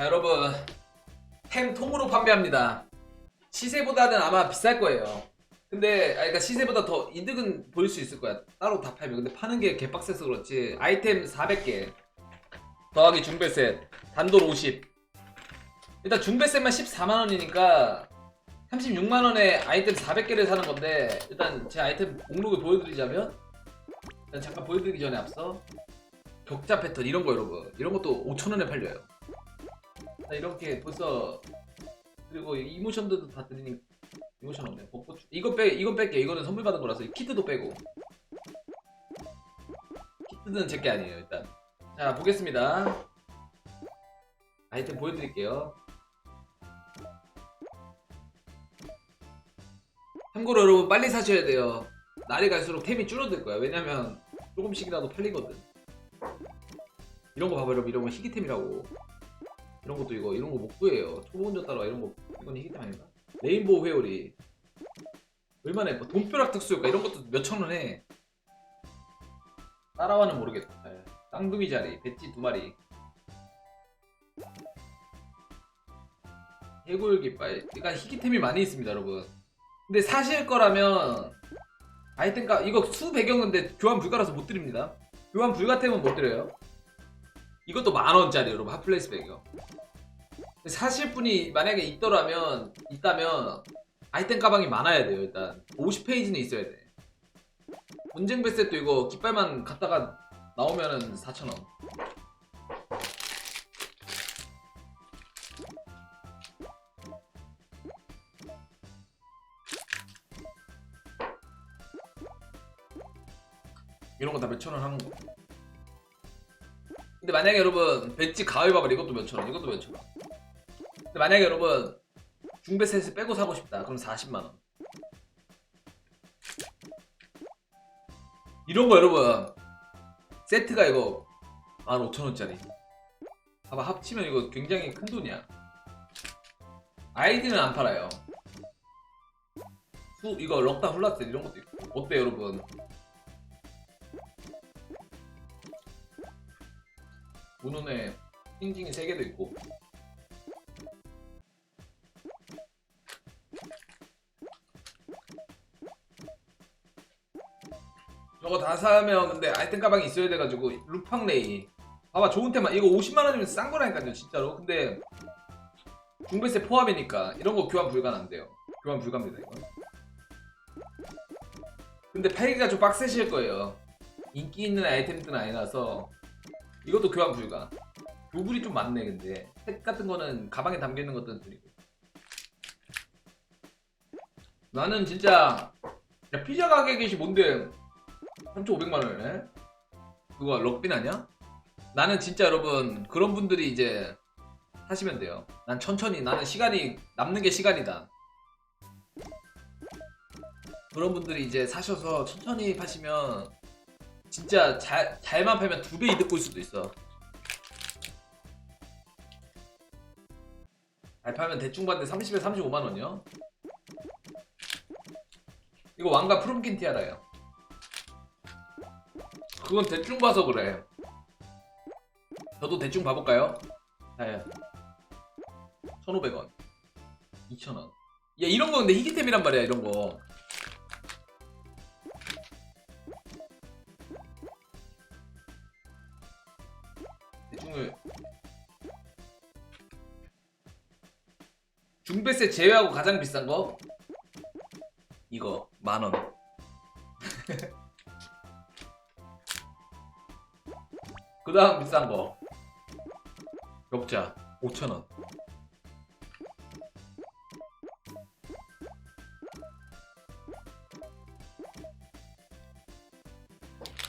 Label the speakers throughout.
Speaker 1: 자 여러분. 템 통으로 판매합니다. 시세보다는 아마 비쌀 거예요. 근데 아 그러니까 시세보다 더 이득은 보일 수 있을 거야. 따로 다 팔면. 근데 파는 게 개빡세서 그렇지. 아이템 400개. 더하기 중배셋. 단돈 50 일단 중배셋만 14만원이니까 36만원에 아이템 400개를 사는 건데 일단 제 아이템 목록을 보여드리자면 일단 잠깐 보여드리기 전에 앞서 격자 패턴 이런 거 여러분. 이런 것도 5천원에 팔려요 자, 이렇게 벌써 그리고 이 이모션들도 다 드리니 이모션 없네. 벚꽃 이거 빼 이건 뺄게. 이거는 선물 받은 거라서 이 키트도 빼고. 키트는 제게 아니에요 일단. 자 보겠습니다. 아이템 보여드릴게요. 참고로 여러분 빨리 사셔야 돼요. 날이 갈수록 템이 줄어들 거야. 왜냐면 조금씩이라도 팔리거든. 이런 거 봐봐 여러분. 이런 거 희귀템이라고 이런 것도 이거 이런 거 못 구해요. 초보 운전 따라 이런 거 이건 희귀템 아닌가 레인보우 회오리. 얼마나 예뻐. 돈벼락 특수효과 이런 것도 몇천 원에. 따라와는 모르겠다. 예. 쌍둥이 자리 배지 두 마리. 해골 깃발. 그러니까 희귀템이 많이 있습니다 여러분. 근데 사실 거라면 아이템가 이거 수 배경인데 교환 불가라서 못 드립니다. 교환 불가템은 못 드려요 이것도 만 원짜리 여러분. 핫플레이스 배경 사실 분이 만약에 있더라면 있다면 아이템 가방이 많아야 돼요 일단. 50페이지는 있어야 돼. 분쟁 베셋도 이거 깃발만 갖다가 나오면은 4,000원. 이런 거 다 몇천 원 하는 거 근데 만약에 여러분 배지 가위바bar 이것도 몇천 원 이것도 몇천 원 근데 만약에 여러분 중배 셋을 빼고 사고 싶다. 그럼 40만 원. 이런 거 여러분 세트가 이거 15,000원짜리. 봐봐 합치면 이거 굉장히 큰 돈이야. 아이디는 안 팔아요. 수 이거 럭다 훌라스 이런 것도 있고. 어때 여러분 문운에 띵띵이 3개도 있고. 저거 다 사면 근데 아이템 가방이 있어야 돼가지고 루팡레이. 봐봐 좋은 테마 이거 50만원이면 싼 거라니까요 진짜로. 근데 중배세 포함이니까 이런 거 교환 불가능한데요. 교환 불가입니다 이거. 근데 팔기가 좀 빡세실 거예요. 인기 있는 아이템들은 아니라서 이것도 교환 불가. 요불이 좀 많네 근데. 색 같은 거는 가방에 담겨 있는 것들은 드리고. 나는 진짜 야 피자 가격이 뭔데? 3,500만 원이네? 그거 럭빈 아니야? 나는 진짜 여러분 그런 분들이 이제 하시면 돼요. 난 천천히 나는 시간이 남는 게 시간이다. 그런 분들이 이제 사셔서 천천히 파시면 진짜 잘, 잘만 팔면 두 배 이득 볼 수도 있어 잘 팔면 대충 봤는데 30에 35만원이요 이거 왕가 프롬킨 티아라요 그건 대충 봐서 그래. 저도 대충 봐볼까요? 네. 1,500원. 2,000원. 야, 이런 거 근데 희귀템이란 말이야, 이런 거. 중배세 제외하고 가장 비싼 거? 이거, 만 원. 그 다음 비싼 거 격자 5천 원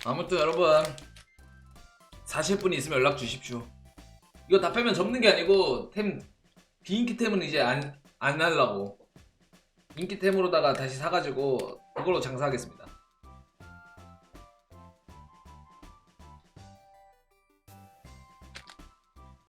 Speaker 1: 아무튼 여러분 사실 분이 있으면 연락 주십시오 이거 다 빼면 접는 게 아니고 템 비인기템은 이제 안, 안 하려고. 인기템으로다가 다시 사가지고 그걸로 장사하겠습니다